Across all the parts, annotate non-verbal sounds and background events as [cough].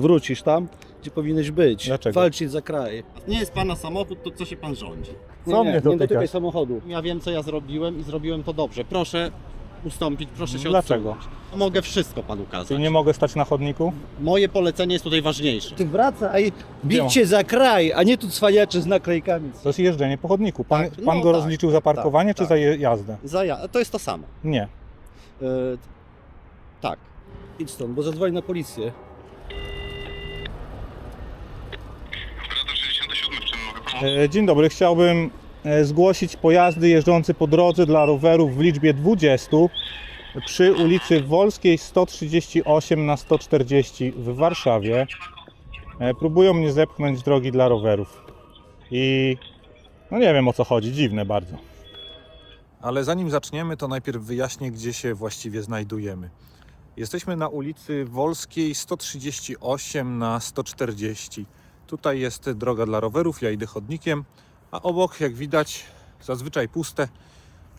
Wrócisz tam, gdzie powinieneś być. Dlaczego? Walczyć za kraj. Nie jest pana samochód, to co się pan rządzi? Nie, Co nie, mnie nie dotykasz? dotykaj samochodu. Ja wiem, co ja zrobiłem i zrobiłem to dobrze. Proszę ustąpić, proszę się Dlaczego? odsunąć. Mogę wszystko panu ukazać. Czyli nie mogę stać na chodniku? Moje polecenie jest tutaj ważniejsze. Ty wracaj, się za kraj, a nie tu cwaniaczy z naklejkami. To jest jeżdżenie po chodniku. Pan, Tak, no pan go tak, rozliczył za parkowanie tak, czy tak. za je- jazdę? Za ja... To jest to samo. Nie. Yy, tak. Idź stąd, bo zadzwoń na policję. Operator 67, w czym mogę pomóc? E, Dzień dobry, chciałbym e, zgłosić pojazdy jeżdżące po drodze dla rowerów w liczbie 20 przy ulicy Wolskiej 138 na 140 w Warszawie. E, Próbują mnie zepchnąć drogi dla rowerów. I no nie wiem o co chodzi, dziwne bardzo. Ale zanim zaczniemy, to najpierw wyjaśnię, gdzie się właściwie znajdujemy. Jesteśmy na ulicy Wolskiej 138 na 140. Tutaj jest droga dla rowerów, ja idę chodnikiem, a obok, jak widać, zazwyczaj puste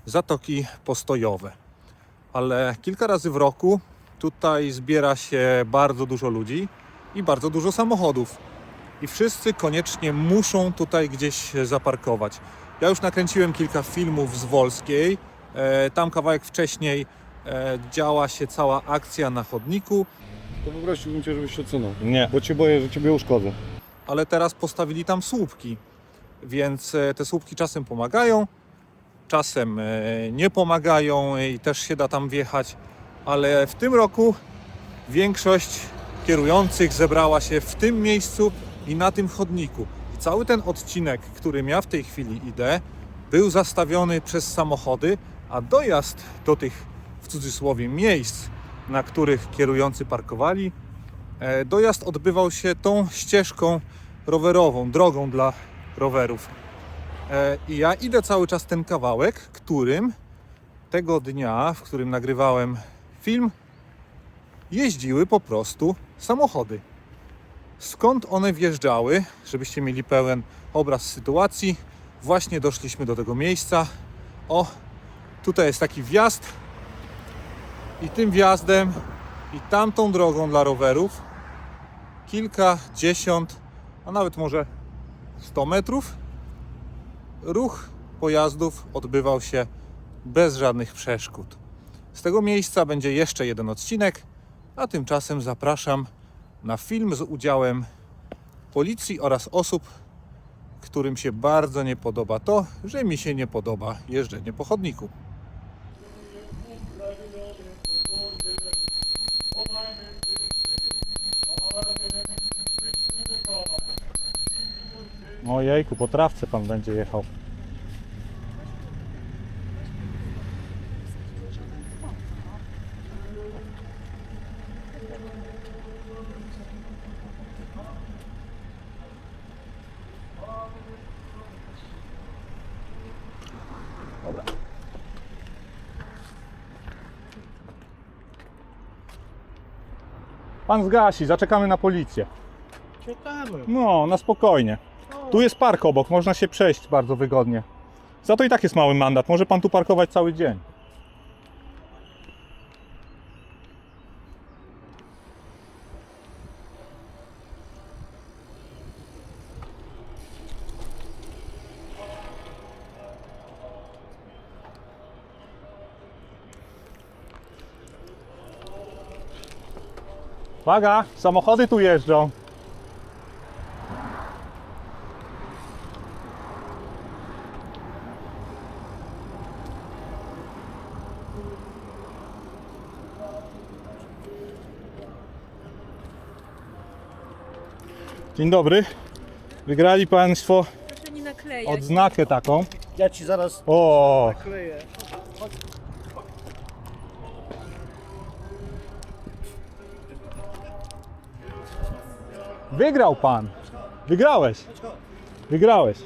zatoki postojowe. Ale kilka razy w roku tutaj zbiera się bardzo dużo ludzi i bardzo dużo samochodów. I wszyscy koniecznie muszą tutaj gdzieś zaparkować. Ja już nakręciłem kilka filmów z Wolskiej. E, Tam kawałek wcześniej e, działa się cała akcja na chodniku, To poprosiłbym Cię, żebyś się odsunął, Nie. bo Cię boję, że Ciebie uszkodzę. Ale teraz postawili tam słupki. Więc e, te słupki czasem pomagają, czasem e, nie pomagają i też się da tam wjechać, ale w tym roku większość kierujących zebrała się w tym miejscu i na tym chodniku. I cały ten odcinek, którym ja w tej chwili idę, był zastawiony przez samochody, a dojazd do tych w cudzysłowie miejsc, na których kierujący parkowali, E, Dojazd odbywał się tą ścieżką rowerową, drogą dla rowerów. E, I ja idę cały czas ten kawałek, którym tego dnia, w którym nagrywałem film, jeździły po prostu samochody. Skąd one wjeżdżały, żebyście mieli pełen obraz sytuacji, właśnie doszliśmy do tego miejsca. O, tutaj jest taki wjazd i tym wjazdem i tamtą drogą dla rowerów kilkadziesiąt, a nawet może 100 metrów ruch pojazdów odbywał się bez żadnych przeszkód. Z tego miejsca będzie jeszcze jeden odcinek, a tymczasem zapraszam na film z udziałem policji oraz osób, którym się bardzo nie podoba to, że mi się nie podoba jeżdżenie po chodniku. Ojejku, po trawce pan będzie jechał. Pan zgasi, zaczekamy na policję. Czekamy. No, na spokojnie. Tu jest park obok, można się przejść bardzo wygodnie. Za to i tak jest mały mandat, może pan tu parkować cały dzień. Uwaga, samochody tu jeżdżą. Dzień dobry. Wygrali Państwo Proszę nie naklejać. odznakę taką. Ja ci zaraz O, kleję. wygrał Pan. Wygrałeś. Wygrałeś.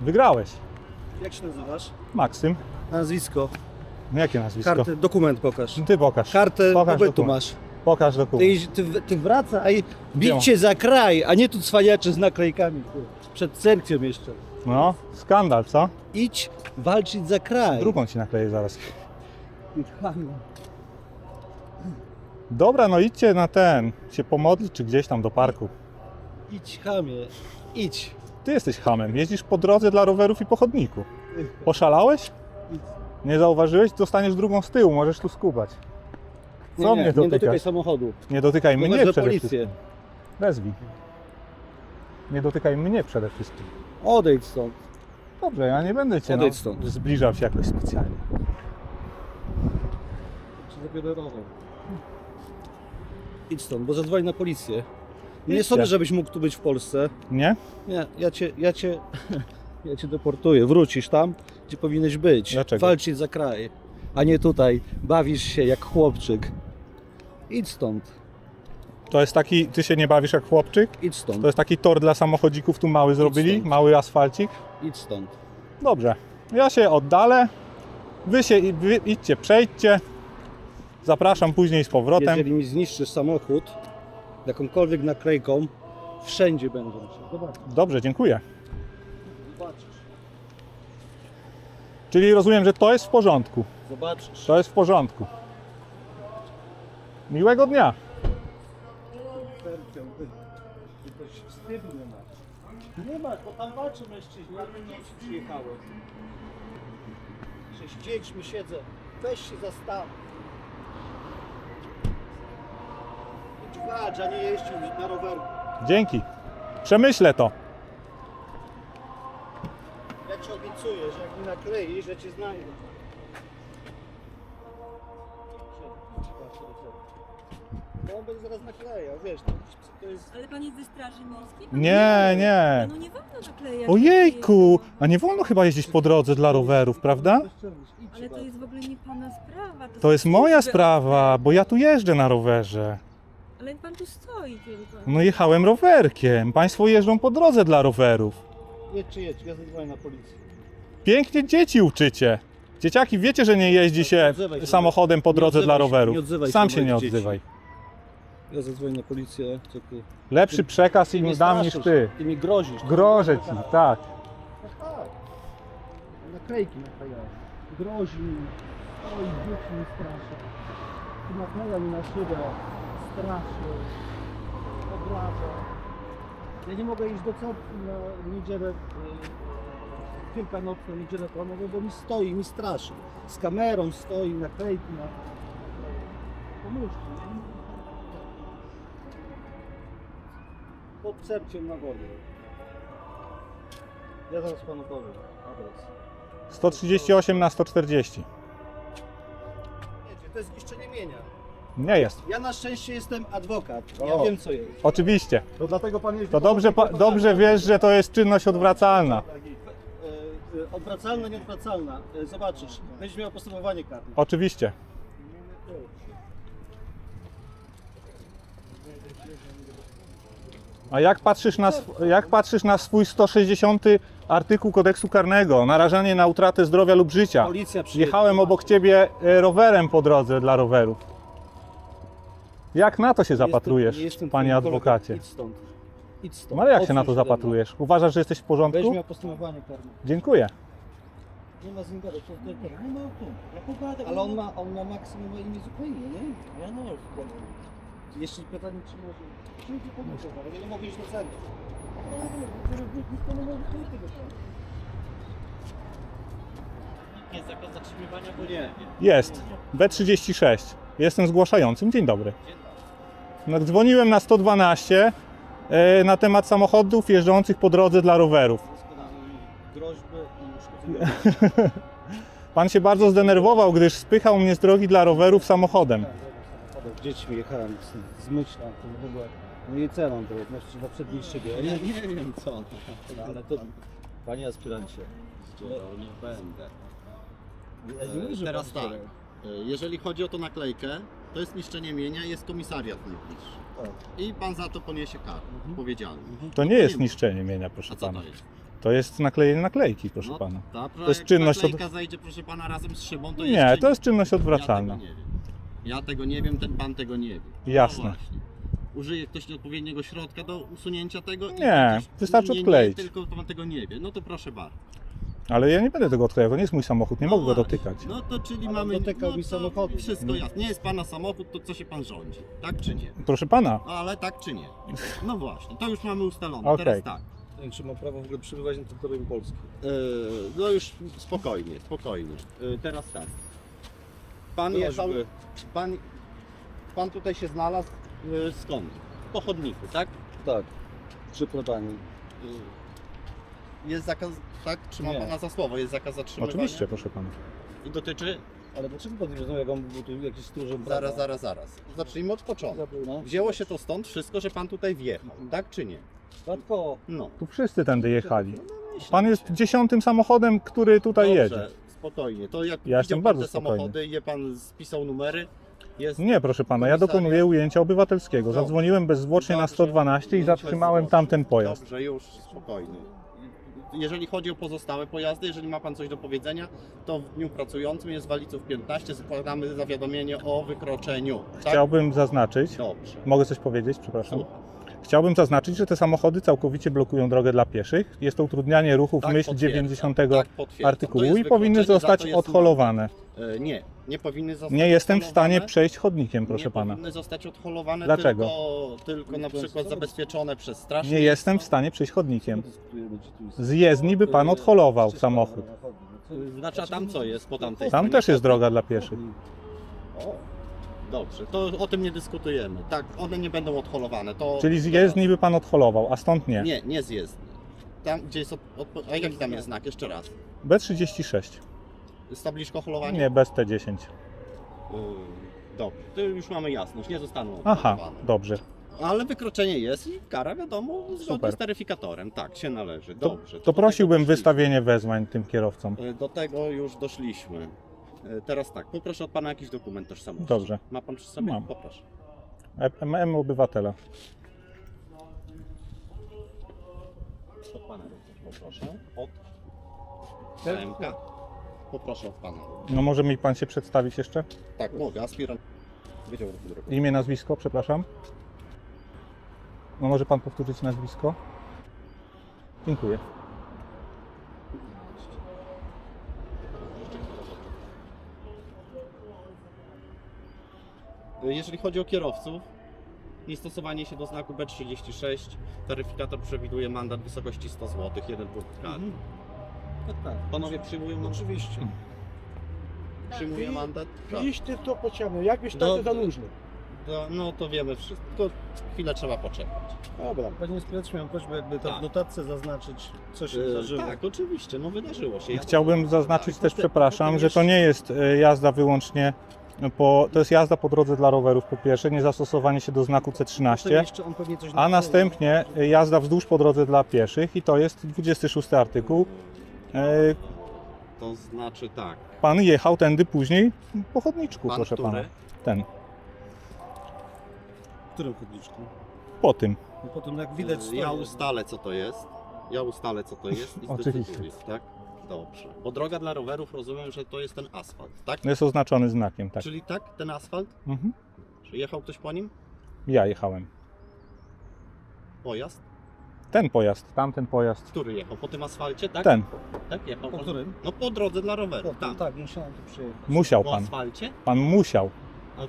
Wygrałeś. Jak się nazywasz? Maksym. Nazwisko. No jakie nazwisko? Kartę, dokument pokaż. Ty pokaż. Kartę pokaż pobytu dokument. masz. Pokaż Ty, dokument. ty, ty wracaj, się za kraj, a nie tu cwaniaczy z naklejkami. Przed cerkwią jeszcze. No, skandal, co? Idź walczyć za kraj. Drugą ci nakleję zaraz. Dobra, no idźcie na ten, się pomodlić czy gdzieś tam do parku. Idź chamie, idź. Ty jesteś hamem, jeździsz po drodze dla rowerów i po chodniku. Nie zauważyłeś? Dostaniesz drugą z tyłu, możesz tu skubać. Co nie, nie, mnie nie dotykasz? dotykaj samochodu. Nie dotykaj mnie przede policję. wszystkim. Wezwij. Nie dotykaj mnie przede wszystkim. Odejdź stąd. Dobrze, ja nie będę cię no, Odejdź stąd. zbliżał się jakoś specjalnie. Czy zabiorę rower? Idź stąd, bo zadzwoń na policję. Nie Idźcie. sądzę, żebyś mógł tu być w Polsce. Nie? Nie, ja cię, ja cię, [laughs] ja cię deportuję. Wrócisz tam, gdzie powinieneś być. Dlaczego? Walczyć za kraj, a nie tutaj. Bawisz się jak chłopczyk. Idź stąd, To jest taki, ty się nie bawisz jak chłopczyk? idź stąd, To jest taki tor dla samochodzików tu mały zrobili? stąd. Mały asfalcik? idź stąd. Dobrze. Ja się oddalę. Wy się wy idźcie, przejdźcie. Zapraszam później z powrotem. Jeżeli mi zniszczysz samochód jakąkolwiek naklejką, wszędzie będą. Zobacz, Dobrze, dziękuję. Czyli rozumiem, że to jest w porządku. zobaczysz. To jest w porządku. Miłego dnia. Tylko się wstydu nie masz. Nie masz, bo tam walczą mężczyźni, a ty nie przyjechałeś. Cześć, dziećmi siedzę. Weź się zastaw. Walcz, a nie jeździł na rowerku. Dzięki. Przemyślę to. Że jak mi nakleisz, że cię znajdę. No on będzie zaraz naklejał, wiesz, to, to jest... Ale pan jest ze Straży Miejskiej? Pan Nie, nie. No nie wolno naklejać. Ojejku, a nie wolno chyba jeździć po drodze dla rowerów, prawda? Ale to jest w ogóle nie pana sprawa. To jest moja sprawa, bo ja tu jeżdżę na rowerze. Ale pan tu stoi tylko. No jechałem rowerkiem. Państwo jeżdżą po drodze dla rowerów. Jedźcie, jedź, ja zadzwonię na policję. Pięknie dzieci uczycie. Dzieciaki, wiecie, że nie jeździ się odzywaj się. samochodem po drodze odzywaj dla się, rowerów. nie odzywaj się Sam do się nie dzieci. odzywaj. Ja zadzwonię na policję, co ty... Lepszy przekaz Ty im mnie dam niż straszysz, ty. Ty mi grozisz. Grożę ci, tak. Tak. Naklejki naklejają. Grozi mi. Oj, dzieci mi straszy. Tu nakleja mi na szybę. Straszy. Obraża. Ja nie mogę iść do cerkwi na niedzielę. Yy, Wielkanocną niedzielę planową, bo mi stoi, mi straszy. Z kamerą stoi, naklejki na... Pomóżcie. nie? Pod cerkiem na wodę. Ja zaraz panu powiem adres. 138 na 140. Wiecie, to jest niszczenie mienia. Nie jest. Ja na szczęście jestem adwokat. Ja O. wiem co jest. Oczywiście. To dlatego pan jeździ To dobrze, pa- dobrze wiesz, że to jest czynność odwracalna. E, e, Odwracalna, nieodwracalna. E, Zobaczysz, będziesz miał postępowanie karne. Oczywiście. A jak patrzysz na, sw- jak patrzysz na swój 160 artykuł kodeksu karnego, narażanie na utratę zdrowia lub życia? Policja przyjedzie. Jechałem obok ciebie e, rowerem po drodze dla rowerów. Jak na to się jestem- zapatrujesz, nie jestem panie twoim kolegą. adwokacie? Idź stąd. Idź stąd. No ale jak się Odsuń na to ode mnie. zapatrujesz? Uważasz, że jesteś w Będziesz porządku? miał postępowanie karne. Dziękuję. Nie ma z nim gadać. to- to- to- Nie ma. Ja pogadam. Ale on ma, on ma maksymowe imię z Ukrainy, nie? Ja no. Jeszcze pytanie, czy może... Przyjdzie pomóc, ale nie mogę iść do centrum. Jest zakaz zatrzymywania, bo nie. Jest. B36. Jestem zgłaszającym. Dzień dobry. No, dzwoniłem na 112 e, na temat samochodów jeżdżących po drodze dla rowerów. Groźby i. [laughs] Pan się bardzo zdenerwował, gdyż spychał mnie z drogi dla rowerów samochodem. Z dziećmi jechałem z, z Myśla, to w ogóle... No co mam było, znaczy na przedniej szybie. Ja nie, nie wiem co, ale to... Panie aspirancie, No, nie będę. ja nie że Teraz tak. e, Jeżeli chodzi o tą naklejkę, to jest niszczenie mienia, jest komisariat najbliższy. Tak. I pan za to poniesie karę, odpowiedzialny. To nie jest niszczenie mienia, proszę A co pana. to jest? To jest naklejenie naklejki, proszę No, pana. Ta, jest jak czynność od- naklejka zajdzie, proszę pana, razem z szybą, to Nie, jest to jest czynność Ja odwracalna. tego nie wiem. Ja tego nie wiem, ten pan tego nie wie. Jasne. No właśnie. Użyje ktoś odpowiedniego środka do usunięcia tego? i Nie, wystarczy nie, odkleić. Nie, tylko pan tego nie wie. No to proszę bardzo. Ale ja nie będę tego odklejał, to nie jest mój samochód, nie No mogę go dotykać. No to czyli Ale mamy. dotykał no mi to samochodu. Wszystko jasne. Nie jest pana samochód, to co się pan rządzi? Tak czy nie? Proszę pana, No, ale tak czy nie? No właśnie, to już mamy ustalone. Okej. Teraz tak. Czy mam prawo w ogóle przebywać na terytorium Polski? Yy, no już spokojnie, spokojnie. Yy, teraz tak. Pan jechał. Pan, pan tutaj się znalazł yy, skąd? Po chodniku, tak? Tak. Przy plebanii. Yy, jest zakaz, tak? Trzyma Nie. pana za słowo, jest zakaz zatrzymywania. oczywiście, proszę pana. I dotyczy. Ale dlaczego pan nie rozumie, jak on był tu jakiś stróżem Zaraz, zaraz, zaraz. Zacznijmy od początku. No. Wzięło się to stąd wszystko, że pan tutaj wjechał, tak czy nie? Tatko, No. Tu wszyscy tędy jechali. myślę, Pan jest dziesiątym samochodem, który tutaj Dobrze, jedzie. spokojnie. To jak Ja jestem widział pan bardzo te spokojny. samochody, je pan spisał numery, jest Nie, proszę pana, ja Komisariat. dokonuję ujęcia obywatelskiego. Dobrze. Zadzwoniłem bezzwłocznie na Dobrze. 112 i No, zatrzymałem tamten pojazd. Dobrze, już spokojnie. Jeżeli chodzi o pozostałe pojazdy, jeżeli ma Pan coś do powiedzenia, to w dniu pracującym jest Waliców 15, składamy zawiadomienie o wykroczeniu. Tak? Chciałbym zaznaczyć, Dobrze. mogę coś powiedzieć, przepraszam. Słucham. Chciałbym zaznaczyć, że te samochody całkowicie blokują drogę dla pieszych. Jest to utrudnianie ruchu w Tak, myśl potwierdzam. 90 Tak, potwierdzam. artykułu jest i powinny wykroczenie, za zostać jest odholowane. E, Nie, nie powinny zostać Nie jestem w stanie odholowane. przejść chodnikiem, proszę nie pana. powinny zostać odholowane, Dlaczego? tylko, tylko na przykład zabezpieczone przez straż. Nie jestem w stanie przejść chodnikiem. Z jezdni by pan odholował samochód. Znaczy, a tam co jest po tamtej Tam stronie? też jest droga dla pieszych. O, dobrze, to o tym nie dyskutujemy. Tak, one nie będą odholowane. To Czyli z jezdni by pan odholował, a stąd nie. Nie, nie z jezdni. Tam, gdzie jest. Od, a jaki tam jest znak? Jeszcze raz. B36. Z tabliczką holowania? Nie, bez T10. Yy, Dobrze, to już mamy jasność, nie zostaną Aha, dobrze. Ale wykroczenie jest i kara wiadomo zgodnie Super. z taryfikatorem. Tak, się należy. To, Dobrze. to do prosiłbym tego doszliśmy. wystawienie wezwań tym kierowcom. Yy, Do tego już doszliśmy. Yy, Teraz tak, poproszę od pana jakiś dokument tożsamości. Dobrze. Ma pan przy sobie? Mam. Poproszę. MM obywatela. Od pana również poproszę. Od PMK. Poproszę pana. No może mi pan się przedstawić jeszcze? Tak, mogę, aspirant. Wydział Ruchu Drogowego. Imię, nazwisko, przepraszam. No może pan powtórzyć nazwisko? Dziękuję. Jeżeli chodzi o kierowców, niestosowanie się do znaku B36, taryfikator przewiduje mandat w wysokości 100 zł, jeden punkt kary. Tak, tak. Panowie przyjmują Oczywiście. Przyjmuje mandat? Tak. Ty to pociągnął, jakbyś tak za luźny. To, no to wiemy wszystko, chwilę trzeba poczekać. Dobra. Panie inspektorze, miałem prośbę, jakby tam Tak. w notatce zaznaczyć, co się E, wydarzyło. tak, oczywiście, no wydarzyło się. Ja- Chciałbym zaznaczyć Tak, też, potem- przepraszam, że to nie jest e, jazda wyłącznie po, to jest jazda po drodze dla rowerów po pierwsze, nie zastosowanie się do znaku Potem C13, jeszcze on pewnie coś a napisał. następnie e, jazda wzdłuż po drodze dla pieszych i to jest 26 artykuł. E, To znaczy tak. Pan jechał tędy później po chodniczku, Pan proszę który? pana. Ten, W którym chodniczku? po tym. No potem jak widać stoi. Ja ustalę co to jest. Ja ustalę co to jest i Oczywiście. zdecyduję, tak? Dobrze. Bo droga dla rowerów rozumiem, że to jest ten asfalt, tak? Jest oznaczony znakiem, tak. Czyli tak, ten asfalt? Mhm. Czy jechał ktoś po nim? Ja jechałem. Pojazd? Ten pojazd, tamten pojazd, Który jechał? Po tym asfalcie, tak? ten. Tak, jechał. Po pan? którym? No po drodze dla rowerów, Potem, tam. tak, musiałem tu przyjechać. Musiał Po pan. asfalcie? Pan musiał. A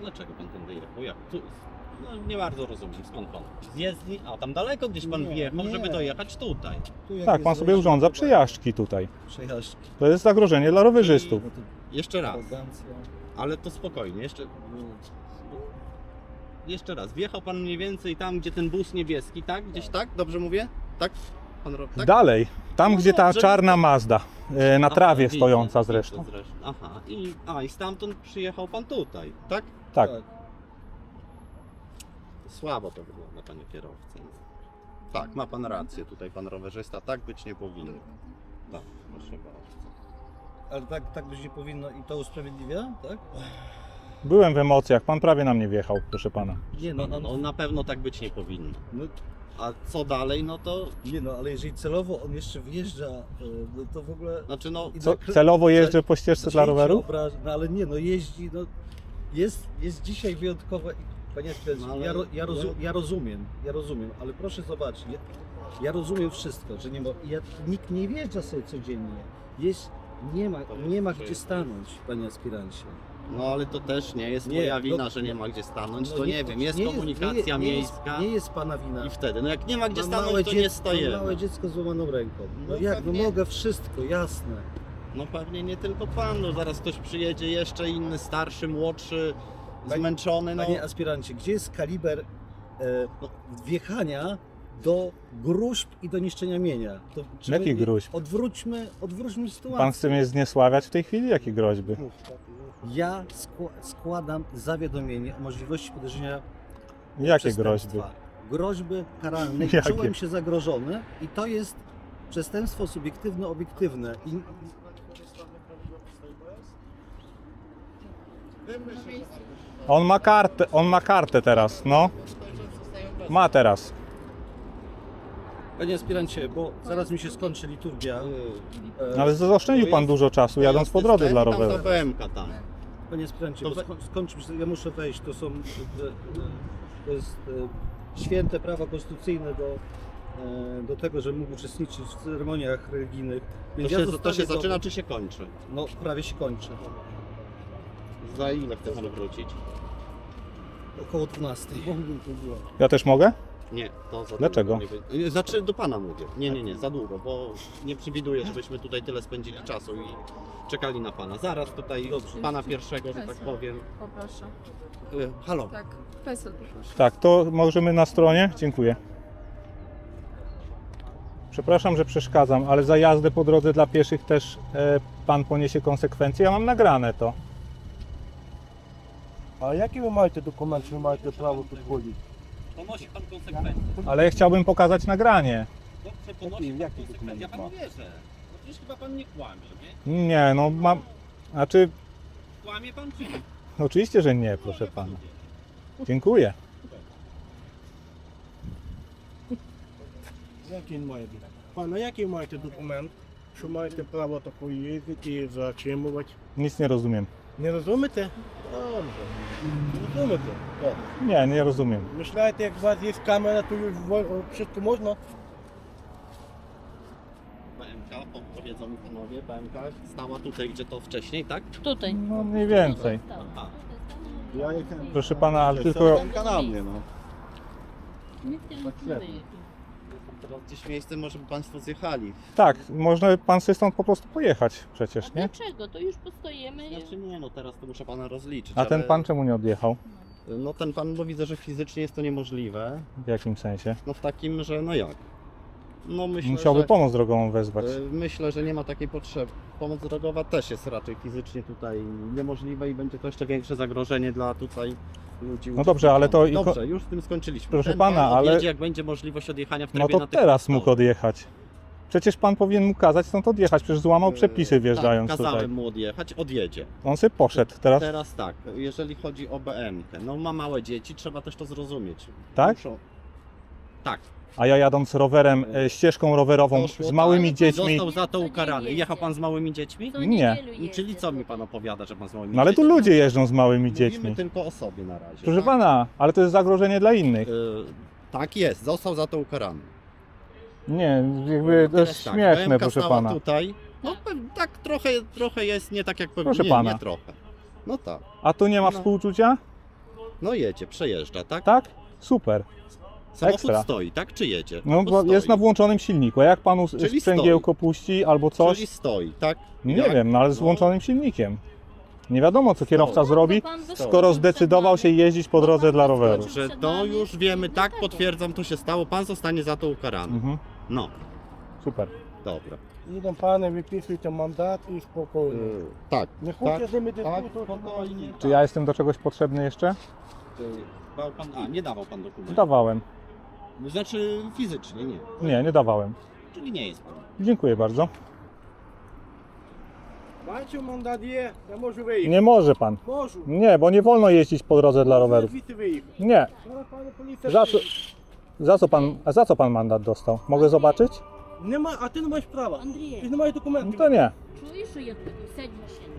dlaczego pan tędy jechał? Jak? Tu, no nie bardzo rozumiem, skąd pan? Z jezdni? A tam daleko gdzieś pan Nie, wjechał, nie. żeby dojechać tutaj. Tu jak Tak, jest pan sobie zejście, urządza to- przejażdżki tutaj. Przejażdżki. To jest zagrożenie dla rowerzystów. No Jeszcze raz, arogancja. ale to spokojnie, jeszcze... Jeszcze raz, wjechał pan mniej więcej tam, gdzie ten bus niebieski, tak? Gdzieś tak? Dobrze mówię? Tak? Pan tak? Dalej, tam No gdzie ta dobrze, czarna Mazda, e, na Aha, trawie widzę, stojąca widzę zresztą. Aha, i, a i stamtąd przyjechał pan tutaj, tak? Tak. Słabo to wygląda, panie kierowcy. Tak, ma pan rację, tutaj pan rowerzysta, tak być nie powinno. Tak, proszę bardzo. Ale tak, tak być nie powinno i to usprawiedliwia, tak? Byłem w emocjach, pan prawie na mnie wjechał, proszę pana. Nie no, No, no, no na pewno tak być nie powinno. no, A co dalej, no to, nie no, ale jeżeli celowo on jeszcze wjeżdża, e, no to w ogóle... znaczy no, I Co, celowo jeżdżę po ścieżce dla Zdjęcie rowerów? Obraż, no ale nie, no jeździ, no jest, jest dzisiaj wyjątkowe. Panie Ekspercie, No ale- ja, ro, ja, rozu, ja rozumiem, ja rozumiem, ale proszę zobaczyć, ja, Ja rozumiem wszystko, że nie ma, ja, nikt nie wjeżdża sobie codziennie. Jest, nie ma, nie ma gdzie stanąć, panie aspirancie. No ale to też nie jest Nie, moja no- wina, że nie ma gdzie stanąć. No to nie, wiem, jest nie komunikacja nie, nie miejska Jest, nie jest pana wina. i wtedy, no jak nie ma gdzie Mam stanąć, to dziecko, nie stajemy. Mam małe dziecko z złamaną ręką. No, No jak, no pewnie. mogę wszystko, jasne. No pewnie nie tylko pan, no zaraz ktoś przyjedzie jeszcze inny, starszy, młodszy, Panie- zmęczony, no. Panie aspirancie, gdzie jest kaliber e, no, wjechania do gruźb i do niszczenia mienia? To, czy Jaki my- gruźb? Odwróćmy, odwróćmy sytuację. Pan chce mnie zniesławiać w tej chwili? Jakie groźby? Ja skła- składam zawiadomienie o możliwości podejrzenia Jakie groźby? Groźby karalne. [laughs] Jakie? Czułem się zagrożony i to jest przestępstwo subiektywne, obiektywne. I On ma kartę, on ma kartę teraz, no. Ma teraz. Panie aspirancie, bo zaraz mi się skończy liturgia. E, Ale zaoszczędził pan dużo czasu jadąc po drodze dla roweru. ta BMK tam. Panie aspirancie, To bo we- sko- skończy mi się, ja muszę wejść, to są, e, to jest e, święte prawa konstytucyjne do, e, do tego, że mógł uczestniczyć w ceremoniach religijnych. To Więc się, ja to się zaczyna czy się kończy? No prawie się kończy. Za ile chce pan wrócić? Około 12. Ja też mogę? Nie, to za Dlaczego? długo. Nie, wy- znaczy do pana mówię. Nie, nie, nie, za długo, bo nie przewiduję, żebyśmy tutaj tyle spędzili czasu i czekali na pana. Zaraz tutaj pana pierwszego, że tak powiem. Poproszę. E, Halo. Tak, PESEL poproszę. Tak, to możemy na stronie? Dziękuję. Przepraszam, że przeszkadzam, ale za jazdę po drodze dla pieszych też e, pan poniesie konsekwencje. Ja mam nagrane to. А які ви маєте документ, що ви маєте право тут ходити? Ponosi pan konsekwencje. Ale chciałbym pokazać nagranie. Dobrze, ponosi pan konsekwencje. Ja panu wierzę. No przecież chyba pan nie kłamie, nie? Nie, no mam. Znaczy, Kłamie pan czy nie? No, oczywiście, że nie, proszę no, pana. Dziękuję. Jakie moje do- Pana, jaki macie no dokument? Czy macie prawo taką jeździć i zatrzymywać? Nic nie rozumiem. Nie rozumiecie? Dobrze. Nie rozumiecie. Nie, nie rozumiem. Myślałem, jak u was jest kamera, to już wszystko można. BMK, podpowiedzą mi panowie, BMK stała tutaj, gdzie to wcześniej, tak? Tutaj. No mniej więcej. Ja jechałem. Proszę pana, ale tylko... na mnie, no. Nie Tak. Teraz gdzieś miejsce, może by państwo zjechali. Tak, można pan sobie stąd po prostu pojechać przecież, A nie? dlaczego? To już postoimy. Znaczy nie, no teraz to muszę pana rozliczyć. A ten ale- pan czemu nie odjechał? No ten pan, bo widzę, że fizycznie jest to niemożliwe. W jakim sensie? No w takim, że no jak? No myślę, Musiałby że, pomoc drogową wezwać. y, Myślę, że nie ma takiej potrzeby. Pomoc drogowa też jest raczej fizycznie tutaj niemożliwe i będzie to jeszcze większe zagrożenie dla tutaj ludzi. No dobrze, ale to Dobrze, już z tym skończyliśmy. Proszę Ten pana, pan ale- jak będzie możliwość odjechania w No trybie to natychmiastowym. teraz mógł odjechać. Przecież pan powinien mu kazać stąd odjechać, przecież złamał przepisy tak, wjeżdżając kazałem tutaj. mu odjechać, odjedzie. On sobie poszedł teraz, Teraz tak, jeżeli chodzi o BM, no ma małe dzieci, trzeba też to zrozumieć. tak? Muszą... Tak. A ja jadąc rowerem, e, ścieżką rowerową z małymi dziećmi, Został za to ukarany. Jechał pan z małymi dziećmi? Nie. niedzielu. Czyli co mi pan opowiada, że pan z małymi no ale tu dziećmi? ludzie jeżdżą z małymi Mówimy dziećmi. tylko o sobie na razie. Proszę tak? pana, ale to jest zagrożenie dla innych. Y, tak jest, został za to ukarany. Nie, jakby to jest Teraz tak, śmieszne, BMK proszę stała pana. tutaj. No pe- tak trochę, trochę jest nie tak jak pewnie. Proszę nie, pana. Nie trochę. No tak. A tu nie ma No. współczucia? No jedzie, przejeżdża, tak? Tak? Super. Samochód Ekstra. stoi, tak? Czy jedzie? No, bo Stoi. jest na włączonym silniku. A jak panu sprzęgiełko puści albo coś? Czyli stoi, tak? Nie Jak? wiem, no ale z No. włączonym silnikiem. Nie wiadomo, co kierowca Stoi. zrobi, skoro zdecydował się jeździć po drodze dla roweru. Że przed to już wiemy, tak? Potwierdzam, to się stało. Pan zostanie za to ukarany. Mhm, No, super. dobra. Idą pany, wypisuj ten mandat i spokojnie. Yy, tak. Nie chodźcie, że my tak, tak dyskutuj. spokojnie. Czy ja jestem do czegoś potrzebny jeszcze? Y, pan, a, nie dawał pan dokumentu. Dawałem. Znaczy fizycznie, nie. Nie, nie dawałem. Czyli nie jest pan. Dziękuję bardzo. Бачу, мандат є, я можу виїхати. Nie może pan. Можу. Nie, bo nie wolno jeździć po drodze dla rowerów. Звідти виїхати. Nie. Зараз, пане поліція, Za co, za co pan, a za co pan mandat dostał? Mogę zobaczyć? Нема, а ти не маєш права. Ти Андрій, не маєш No документів. to nie. чуєш, що я тобі? Сядь в машину.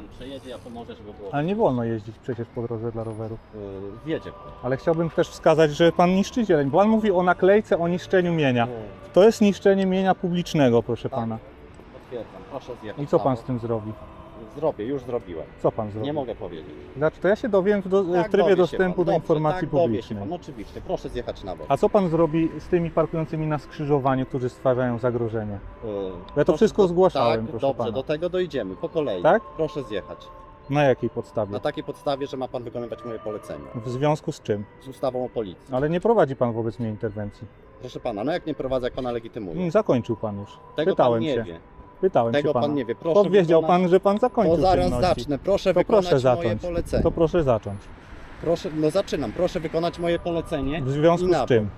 Pan przejedzie, ja pomożę, żeby było. Ale nie wolno jeździć przecież po drodze dla rowerów. Yy, Wjedzie pan. Ale chciałbym też wskazać, że pan niszczy zieleń, bo pan mówi o naklejce o niszczeniu mienia. To jest niszczenie mienia publicznego, proszę Tak. pana. Potwierdzam, proszę zjechać. I co pan z tym zrobi? Zrobię, już zrobiłem. Co pan zrobi? Nie mogę powiedzieć. Dlaczego? To ja się dowiem w, do, w Tak, trybie dowie się dostępu pan. do Dobrze, informacji tak, dowie się publicznej. pan, oczywiście, proszę zjechać na bok. A co pan zrobi z tymi parkującymi na skrzyżowaniu, którzy stwarzają zagrożenie? Yy, Ja to proszę wszystko zgłaszałem, tak, proszę dobrze, pana. do tego dojdziemy, po kolei. Tak? Proszę zjechać. Na jakiej podstawie? Na takiej podstawie, że ma pan wykonywać moje polecenia. W związku z czym? Z ustawą o policji. Ale nie prowadzi pan wobec mnie interwencji. Proszę pana, no jak nie prowadzę, jak pana legitymuje? Mm, Zakończył pan już. Tego Pytałem pan nie się. wie. Pytałem Tego się pana. pan nie wie. Proszę Powiedział wykonać- pan, że pan zakończył To zaraz czynności. zacznę. Proszę To wykonać proszę moje zacząć. polecenie. To proszę zacząć. Proszę, no zaczynam. Proszę wykonać moje polecenie. W związku I z czym?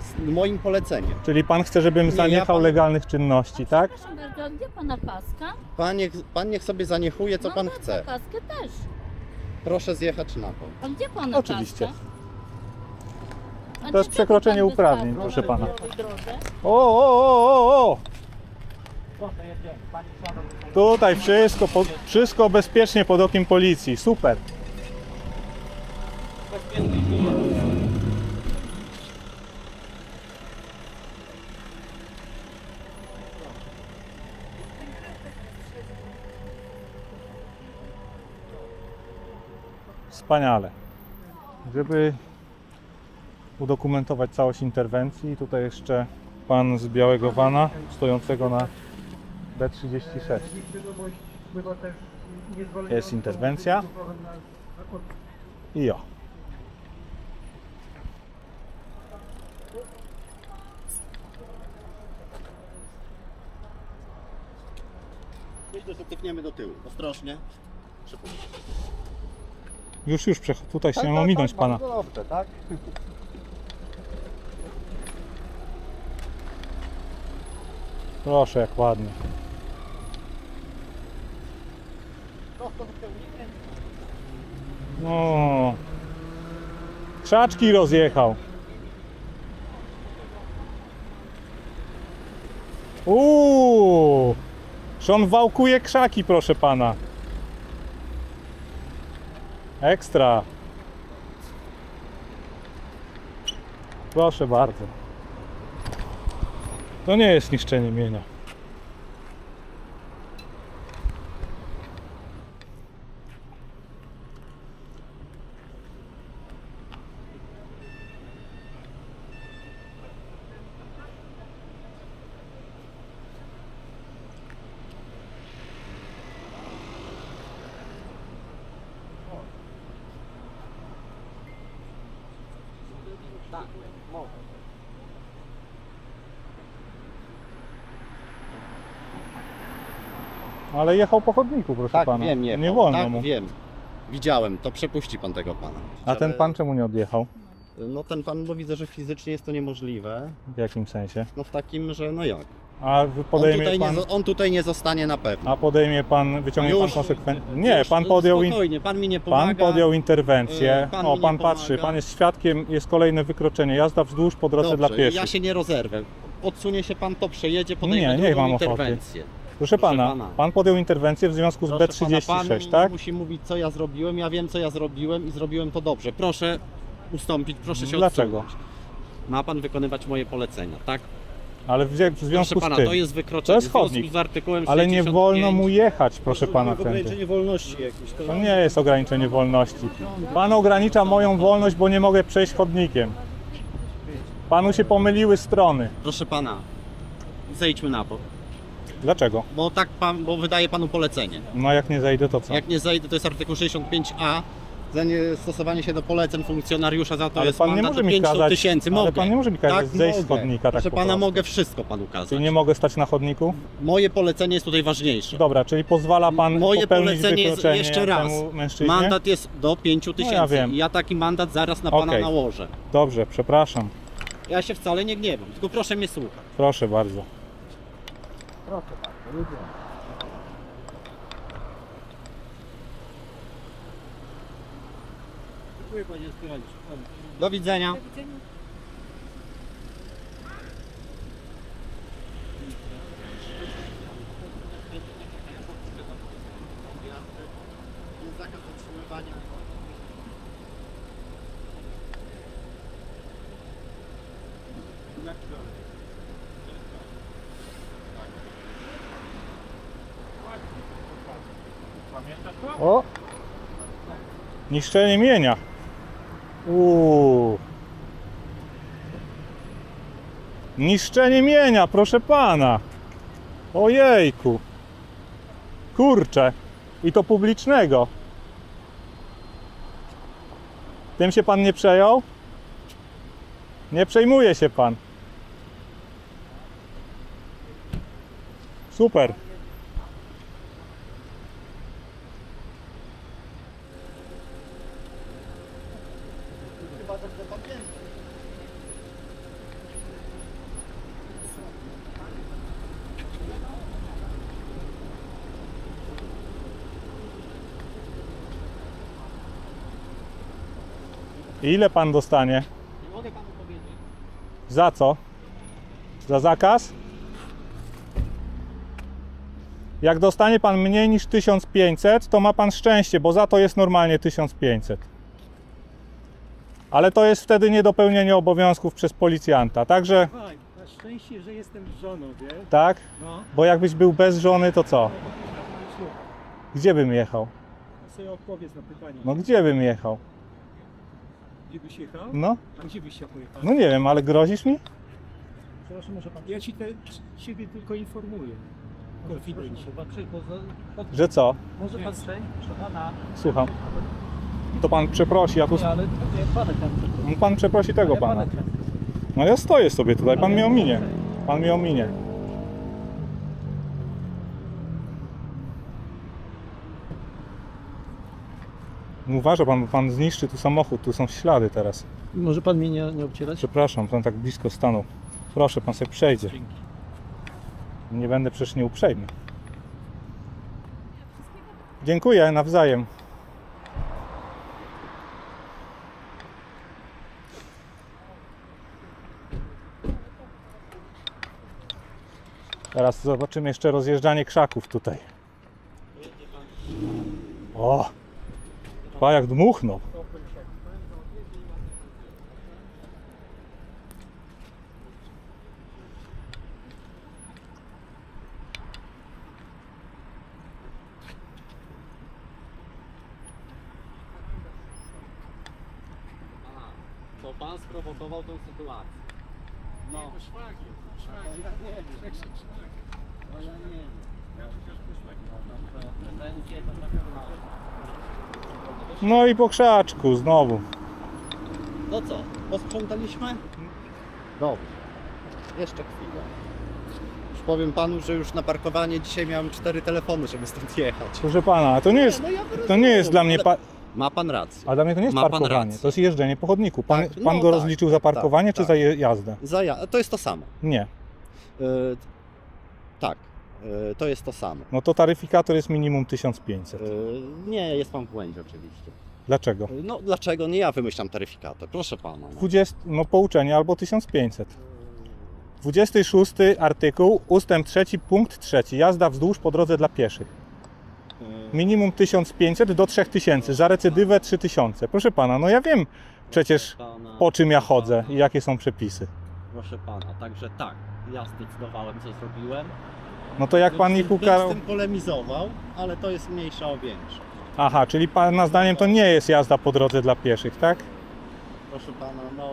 Z moim poleceniem. Czyli pan chce, żebym ja zaniechał pan- legalnych czynności, tak? Proszę bardzo, a gdzie pana kaska? Pan niech, pan niech sobie zaniechuje, co no pan to chce. kaskę też. Proszę zjechać na to. A gdzie pana Oczywiście. kaska? A To jest dlaczego przekroczenie pan bez uprawnień, proszę pana. O, o, o, o, o! Tutaj wszystko, po, wszystko bezpiecznie pod okiem policji. Super. Wspaniale. Żeby udokumentować całość interwencji, tutaj jeszcze pan z białego wana stojącego na B36. Jest interwencja. I o. Myślę, że tykniemy do tyłu. Ostrożnie. Szybko. Już, już, przech- tutaj chciałem ominąć pana. bardzo Dobrze, tak? Proszę, jak ładnie. No. Krzaczki rozjechał. Uuu. Że on wałkuje krzaki, proszę pana. Ekstra. Proszę bardzo. To nie jest niszczenie mienia. Ale jechał po chodniku, proszę Tak, pana. wiem, nie jechał. wolno tak, mu. wiem. Widziałem, to przepuści pan tego pana. A ten Ale- pan czemu nie odjechał? No ten pan, bo widzę, że fizycznie jest to niemożliwe. W jakim sensie? No w takim, że no jak? A wy On podejmie tutaj, pan, nie, zo- on tutaj nie zostanie na pewno. a podejmie pan, wyciągnie Już, pan konsekwencje? Nie, Już, pan no podjął, in, Spokojnie, pan mi nie pomaga. pan podjął interwencję. Yy, pan o, mi pan nie patrzy, pomaga. pan jest świadkiem, jest kolejne wykroczenie. Jazda wzdłuż po drodze Dobrze, dla pieszych. ja się nie rozerwę. Odsunie się pan, to przejedzie, Nie, podejmie nie drugą mam ochoty. interwencję. Proszę pana, pana. pan podjął interwencję w związku z Proszę B36, pana, pan tak? musi mówić, co ja zrobiłem. Ja wiem, co ja zrobiłem i zrobiłem to dobrze. Proszę ustąpić, proszę się Dlaczego? odsunąć. Ma pan wykonywać moje polecenia, tak? Ale w, w związku Proszę z pana, tym. to jest wykroczenie. To jest w związku chodnik. z artykułem Ale nie 65. wolno mu jechać, proszę pana, tędy. ograniczenie wolności jakieś. To To nie jest ograniczenie wolności. Pan ogranicza moją wolność, bo nie mogę przejść chodnikiem. Panu się pomyliły strony. Proszę pana, zejdźmy na bok. Dlaczego? Bo tak pan, bo wydaje panu polecenie. No jak nie zajdę, to co? Jak nie zejdę, to jest artykuł 65a. Za niestosowanie się do poleceń funkcjonariusza za to Ale jest pan nie może mi 500 kazać- tysięcy. ale Mogę. pan nie może mi kazać tak, zejść z mogę. chodnika tak Proszę pana, mogę wszystko panu kazać. Czyli nie mogę stać na chodniku? Moje polecenie jest tutaj ważniejsze. Dobra, czyli pozwala pan Moje polecenie jest jeszcze raz. Mandat jest do 5 tysięcy. ja wiem. Ja taki mandat zaraz na pana Okej. nałożę. Dobrze, przepraszam. Ja się wcale nie gniewam, tylko proszę mnie słuchać. Proszę bardzo. Do widzenia. Do widzenia. O! Niszczenie mienia. Uuu. Niszczenie mienia, proszę pana. Ojejku. Kurczę. I to publicznego. Tym się pan nie przejął? Nie przejmuje się pan. Super. Ile pan dostanie? Nie mogę panu powiedzieć. Za co? Za zakaz? Jak dostanie pan mniej niż 1500, to ma pan szczęście, bo za to jest normalnie 1500. Ale to jest wtedy niedopełnienie obowiązków przez policjanta. Także na szczęście, że jestem z żoną, wiesz? tak, No, bo jakbyś był bez żony, to co? Gdzie bym jechał? sobie odpowiedz na pytanie. No gdzie bym jechał? Gdzie byś jechał? No, A gdzie byś chciał pojechać? no nie wiem, ale grozisz mi? Przepraszam, może pan... Ja ci te, ciebie tylko informuję. Konfidencie. Że co? Może pan przejść? Proszę pana. Słucham. To pan przeprosi, a tu... ale nie, panek tam. No Pan przeprosi tego pana. No ja stoję sobie tutaj, pan mnie ominie. Pan mnie ominie. Uważa pan, bo pan zniszczy tu samochód, tu są ślady teraz. Może pan mnie nie, nie obcierać? Przepraszam, pan tak blisko stanął. Proszę, pan sobie przejdzie. Nie będę przecież nieuprzejmy. Dziękuję, nawzajem. Teraz zobaczymy jeszcze rozjeżdżanie krzaków tutaj. O! Pa jak dmuchnął. To pan sprowokował tą sytuację. No. No i po krzaczku znowu. No co, posprzątaliśmy? Dobrze. Jeszcze chwilę. Już powiem panu, że już na parkowanie dzisiaj miałem cztery telefony, żeby stąd jechać. Proszę pana, to nie jest, no ja to nie jest dla mnie. Pa... Ma pan rację. A dla mnie to nie jest Ma pan parkowanie, rację. to jest jeżdżenie po chodniku. Pan, Tak, pan no go tak, rozliczył za parkowanie tak, czy tak. za je- jazdę? Za ja... To jest to samo. Nie. Yy, tak, yy, to jest to samo. No to taryfikator jest minimum 1500. Yy, nie, jest pan w błędzie oczywiście. Dlaczego? No dlaczego nie ja wymyślam taryfikator? Proszę pana. No. 20, no pouczenie albo 1500. 26 artykuł, ustęp 3, punkt 3. Jazda wzdłuż po drodze dla pieszych. Yy, Minimum 1500 do 3000, za recydywę 3000. Proszę pana, no ja wiem przecież po czym ja chodzę i jakie są przepisy. Proszę pana, także tak, ja zdecydowałem co zrobiłem. No to jak pan ich ukarał... bym z tym polemizował, ale to jest mniejsza o większa. Aha, czyli pana zdaniem to nie jest jazda po drodze dla pieszych, tak? Proszę pana, no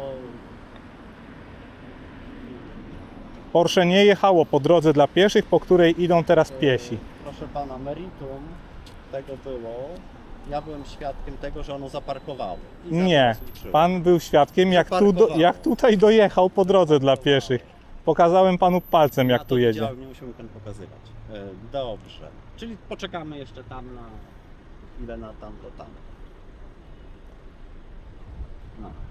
Porsche nie jechało po drodze dla pieszych, po której idą teraz piesi. proszę pana, meritum tego było. Ja byłem świadkiem tego, że ono zaparkowało. I za to Nie, pan był świadkiem, jak, tu do, Zaparkowało. jak tutaj dojechał po drodze dla pieszych. Pokazałem panu palcem, jak ja tu jedzie. widziałem, nie musimy pan pokazywać. E, dobrze. Czyli poczekamy jeszcze tam na ile na tam to tam. No.